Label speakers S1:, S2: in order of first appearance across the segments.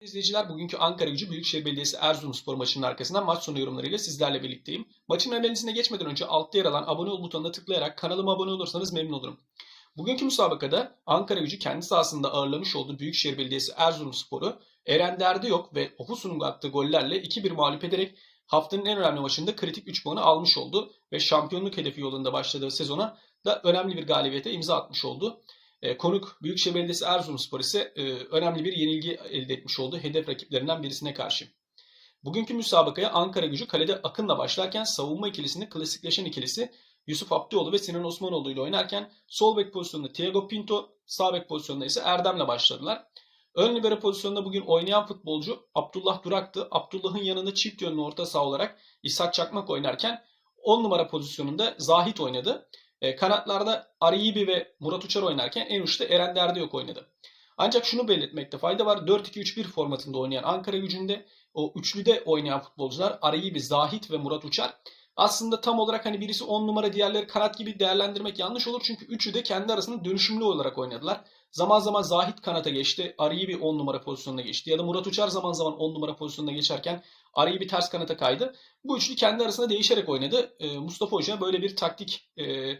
S1: İzleyiciler bugünkü Ankara Gücü Büyükşehir Belediyesi Erzurumspor maçının arkasından maç sonu yorumlarıyla sizlerle birlikteyim. Maçın analizine geçmeden önce altta yer alan abone ol butonuna tıklayarak kanalıma abone olursanız memnun olurum. Bugünkü müsabakada Ankara Gücü kendi sahasında ağırlamış olduğu Büyükşehir Belediyesi Erzurumspor'u Eren Derdi yok ve Opusu'nun attığı gollerle 2-1 mağlup ederek haftanın en önemli maçında kritik 3 puanı almış oldu ve şampiyonluk hedefi yolunda başladığı sezona da önemli bir galibiyete imza atmış oldu. E, konuk Büyükşehir Belediyesi Erzurumspor ise e, önemli bir yenilgi elde etmiş oldu hedef rakiplerinden birisine karşı. Bugünkü müsabakaya Ankara gücü kalede Akın'la başlarken savunma ikilisini klasikleşen ikilisi Yusuf Abdioğlu ve Sinan Osmanoğlu ile oynarken sol bek pozisyonunda Thiago Pinto, sağ bek pozisyonunda ise Erdem'le başladılar. Ön libero pozisyonunda bugün oynayan futbolcu Abdullah Durak'tı. Abdullah'ın yanında çift yönlü orta saha olarak İshak Çakmak oynarken 10 numara pozisyonunda Zahit oynadı. E, kanatlarda Ariyibi ve Murat Uçar oynarken en uçta Eren Derdiyok oynadı. Ancak şunu belirtmekte fayda var. 4-2-3-1 formatında oynayan Ankara gücünde o üçlüde oynayan futbolcular Ariyibi, Zahit ve Murat Uçar aslında tam olarak hani birisi 10 numara diğerleri kanat gibi değerlendirmek yanlış olur. Çünkü üçü de kendi arasında dönüşümlü olarak oynadılar. Zaman zaman Zahit kanata geçti. Ariyi bir 10 numara pozisyonuna geçti. Ya da Murat Uçar zaman zaman 10 numara pozisyonuna geçerken Ariyi bir ters kanata kaydı. Bu üçlü kendi arasında değişerek oynadı. E, Mustafa Hoca böyle bir taktik e,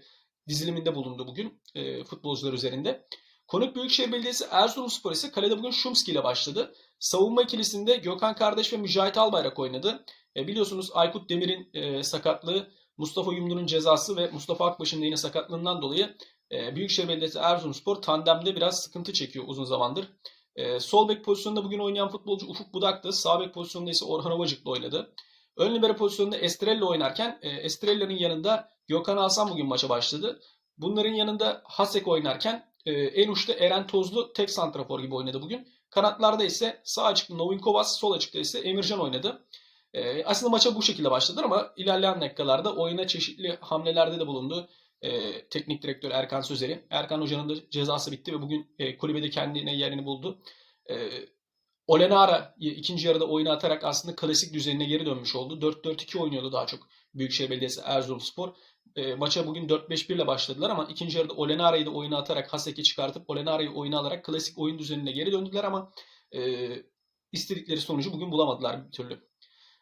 S1: diziliminde bulundu bugün e, futbolcular üzerinde. Konuk Büyükşehir Belediyesi Erzurumspor ise kalede bugün Şumski ile başladı. Savunma ikilisinde Gökhan Kardeş ve Mücahit Albayrak oynadı. E, biliyorsunuz Aykut Demir'in e, sakatlığı, Mustafa Yumlu'nun cezası ve Mustafa Akbaş'ın yine sakatlığından dolayı e, Büyükşehir Belediyesi Erzurumspor tandemde biraz sıkıntı çekiyor uzun zamandır. E, sol bek pozisyonunda bugün oynayan futbolcu Ufuk Budak'tı. Sağ bek pozisyonunda ise Orhan Ovacık'la oynadı. Ön libero pozisyonunda Estrella oynarken e, Estrella'nın yanında Gökhan Alsan bugün maça başladı. Bunların yanında Hasek oynarken e, en uçta Eren Tozlu tek santrafor gibi oynadı bugün. Kanatlarda ise sağ açıkta Novin Kovas, sol açıkta ise Emircan oynadı. E, aslında maça bu şekilde başladılar ama ilerleyen dakikalarda oyuna çeşitli hamlelerde de bulundu. E, teknik direktör Erkan Sözeri. Erkan Hoca'nın da cezası bitti ve bugün e, kulübede kendine yerini buldu. E, Olenara ikinci yarıda oyunu atarak aslında klasik düzenine geri dönmüş oldu. 4-4-2 oynuyordu daha çok Büyükşehir Belediyesi Erzurumspor. E, maça bugün 4-5-1 ile başladılar ama ikinci yarıda Olenara'yı da oyuna atarak Hasek'i çıkartıp Olenara'yı oyuna alarak klasik oyun düzenine geri döndüler ama e, istedikleri sonucu bugün bulamadılar bir türlü.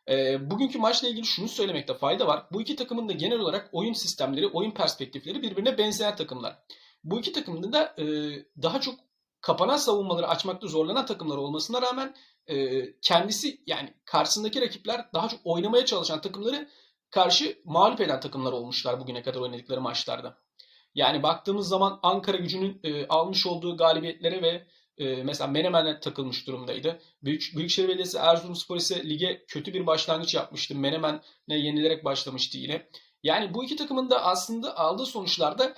S1: E, bugünkü maçla ilgili şunu söylemekte fayda var. Bu iki takımın da genel olarak oyun sistemleri, oyun perspektifleri birbirine benzeyen takımlar. Bu iki takımın da e, daha çok kapanan savunmaları açmakta zorlanan takımlar olmasına rağmen e, kendisi yani karşısındaki rakipler daha çok oynamaya çalışan takımları karşı mağlup eden takımlar olmuşlar bugüne kadar oynadıkları maçlarda. Yani baktığımız zaman Ankara gücünün e, almış olduğu galibiyetlere ve e, mesela Menemen'e takılmış durumdaydı. Büyük, Büyükşehir Belediyesi Erzurumspor ise lige kötü bir başlangıç yapmıştı. Menemen'e yenilerek başlamıştı yine. Yani bu iki takımın da aslında aldığı sonuçlarda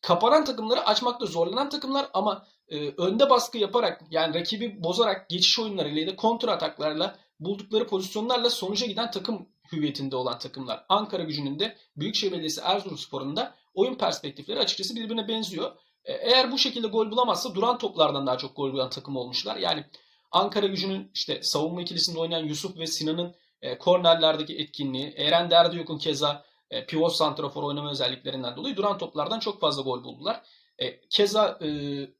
S1: kapanan takımları açmakta zorlanan takımlar ama e, önde baskı yaparak yani rakibi bozarak geçiş oyunlarıyla ya da kontra ataklarla buldukları pozisyonlarla sonuca giden takım hüviyetinde olan takımlar. Ankara gücünün de Büyükşehir Belediyesi Erzurumspor'un da oyun perspektifleri açıkçası birbirine benziyor. E, eğer bu şekilde gol bulamazsa duran toplardan daha çok gol bulan takım olmuşlar. Yani Ankara gücünün işte savunma ikilisinde oynayan Yusuf ve Sinan'ın e, kornerlerdeki etkinliği, Eren Derdiyok'un keza e, pivot santrafor oynama özelliklerinden dolayı duran toplardan çok fazla gol buldular. E, keza e,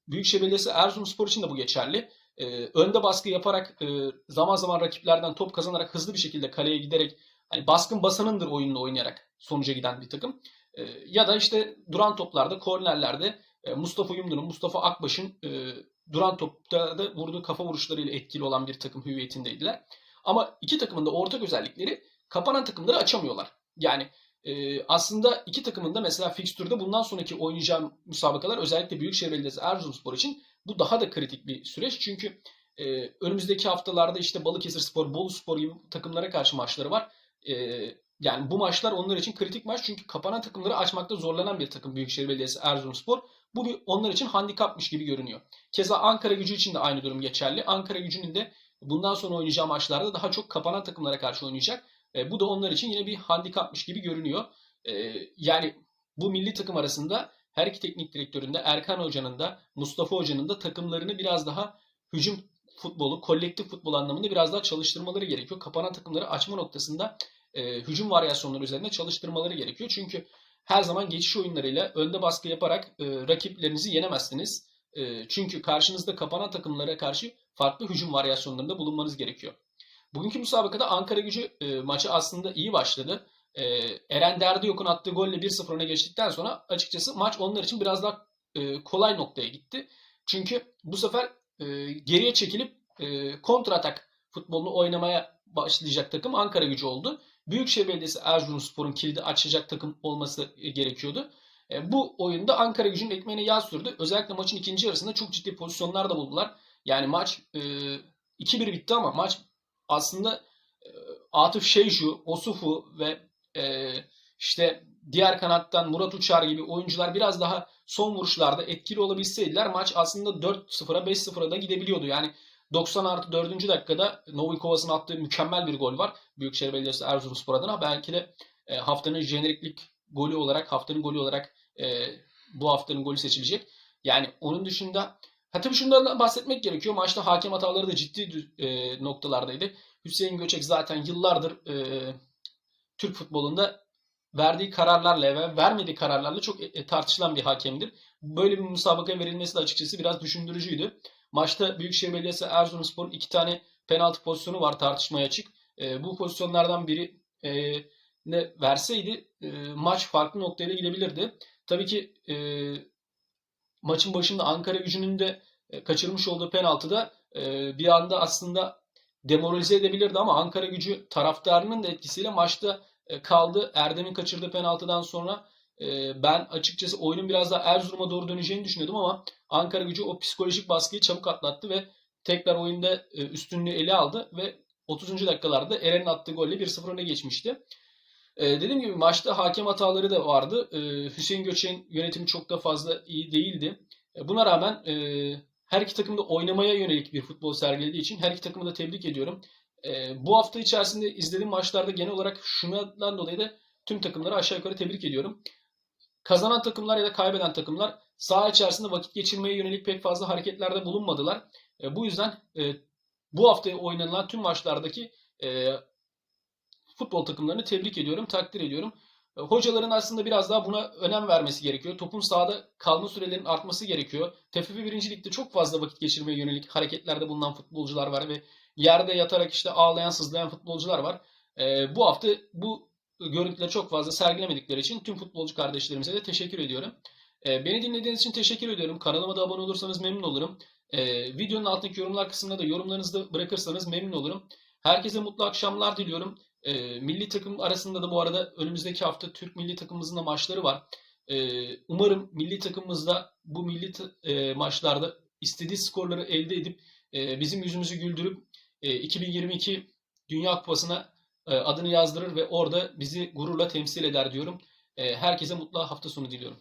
S1: Büyükşehir Belediyesi Erzurumspor için de bu geçerli. E, önde baskı yaparak e, zaman zaman rakiplerden top kazanarak hızlı bir şekilde kaleye giderek hani baskın basanındır oyununu oynayarak sonuca giden bir takım. E, ya da işte duran toplarda, kornerlerde Mustafa Yumlu'nun, Mustafa Akbaş'ın e, duran topta da vurduğu kafa vuruşlarıyla etkili olan bir takım hüviyetindeydiler. Ama iki takımın da ortak özellikleri kapanan takımları açamıyorlar. Yani e, aslında iki takımın da mesela fikstürde bundan sonraki oynayacağım müsabakalar özellikle Büyükşehir Belediyesi Erzurumspor için bu daha da kritik bir süreç. Çünkü e, önümüzdeki haftalarda işte Balıkesir Spor, Bolu Spor gibi takımlara karşı maçları var. E, yani bu maçlar onlar için kritik maç çünkü kapanan takımları açmakta zorlanan bir takım Büyükşehir Belediyesi Erzurumspor. Bu bir onlar için handikapmış gibi görünüyor. Keza Ankara gücü için de aynı durum geçerli. Ankara gücünün de bundan sonra oynayacağı maçlarda daha çok kapanan takımlara karşı oynayacak. E, bu da onlar için yine bir handikapmış gibi görünüyor. E, yani bu milli takım arasında her iki teknik direktörün de Erkan Hoca'nın da Mustafa Hoca'nın da takımlarını biraz daha hücum futbolu, kolektif futbol anlamında biraz daha çalıştırmaları gerekiyor. Kapanan takımları açma noktasında e, hücum varyasyonları üzerinde çalıştırmaları gerekiyor. Çünkü her zaman geçiş oyunlarıyla önde baskı yaparak e, rakiplerinizi yenemezsiniz. E, çünkü karşınızda kapanan takımlara karşı farklı hücum varyasyonlarında bulunmanız gerekiyor. Bugünkü müsabakada Ankara gücü e, maçı aslında iyi başladı. E, Eren Derdiyok'un attığı golle 1-0 öne geçtikten sonra açıkçası maç onlar için biraz daha e, kolay noktaya gitti. Çünkü bu sefer e, geriye çekilip e, kontratak futbolunu oynamaya başlayacak takım Ankara gücü oldu. Büyükşehir Belediyesi Erzurumspor'un kilidi açacak takım olması e, gerekiyordu. E, bu oyunda Ankara gücünün ekmeğine yağ sürdü. Özellikle maçın ikinci yarısında çok ciddi pozisyonlar da buldular. Yani maç e, 2-1 bitti ama maç aslında e, Atıf Şeyju, Osufu ve e, işte diğer kanattan Murat Uçar gibi oyuncular biraz daha son vuruşlarda etkili olabilseydiler maç aslında 4-0'a 5-0'a da gidebiliyordu. Yani 90 artı 4. dakikada Novikovas'ın attığı mükemmel bir gol var. Büyükşehir Belediyesi Erzurumspor adına. Belki de e, haftanın jeneriklik golü olarak, haftanın golü olarak e, bu haftanın golü seçilecek. Yani onun dışında ha tabii şundan bahsetmek gerekiyor. Maçta hakem hataları da ciddi e, noktalardaydı. Hüseyin Göçek zaten yıllardır e, Türk futbolunda verdiği kararlarla ve vermediği kararlarla çok e, tartışılan bir hakemdir. Böyle bir müsabakaya verilmesi de açıkçası biraz düşündürücüydü. Maçta Büyükşehir Belediyesi Erzurumspor'un iki tane penaltı pozisyonu var tartışmaya açık. E, bu pozisyonlardan biri e, ne verseydi e, maç farklı noktaya gidebilirdi. Tabii ki e, maçın başında Ankara gücünün de e, kaçırmış olduğu penaltıda e, bir anda aslında demoralize edebilirdi ama Ankara gücü taraftarının da etkisiyle maçta e, kaldı. Erdem'in kaçırdığı penaltıdan sonra ben açıkçası oyunun biraz daha Erzurum'a doğru döneceğini düşünüyordum ama Ankara gücü o psikolojik baskıyı çabuk atlattı ve tekrar oyunda e, üstünlüğü ele aldı ve 30. dakikalarda Eren'in attığı golle 1-0 öne geçmişti. E, dediğim gibi maçta hakem hataları da vardı. E, Hüseyin Göçek'in yönetimi çok da fazla iyi değildi. Buna rağmen e, her iki takım da oynamaya yönelik bir futbol sergilediği için her iki takımı da tebrik ediyorum. Bu hafta içerisinde izlediğim maçlarda genel olarak şundan dolayı da tüm takımları aşağı yukarı tebrik ediyorum. Kazanan takımlar ya da kaybeden takımlar saha içerisinde vakit geçirmeye yönelik pek fazla hareketlerde bulunmadılar. E, bu yüzden e, bu hafta oynanılan tüm maçlardaki e, futbol takımlarını tebrik ediyorum, takdir ediyorum. E, hocaların aslında biraz daha buna önem vermesi gerekiyor. Topun sahada kalma sürelerinin artması gerekiyor. TFF 1. Lig'de çok fazla vakit geçirmeye yönelik hareketlerde bulunan futbolcular var ve yerde yatarak işte ağlayan, sızlayan futbolcular var. E, bu hafta bu görüntüleri çok fazla sergilemedikleri için tüm futbolcu kardeşlerimize de teşekkür ediyorum. E, beni dinlediğiniz için teşekkür ediyorum. Kanalıma da abone olursanız memnun olurum. E, videonun altındaki yorumlar kısmına da yorumlarınızı da bırakırsanız memnun olurum. Herkese mutlu akşamlar diliyorum. E, milli takım arasında da bu arada önümüzdeki hafta Türk milli takımımızın da maçları var. E, umarım milli takımımızda bu milli e, maçlarda istediği skorları elde edip e, bizim yüzümüzü güldürüp e, 2022 Dünya Kupası'na e, adını yazdırır ve orada bizi gururla temsil eder diyorum. E, herkese mutlu hafta sonu diliyorum.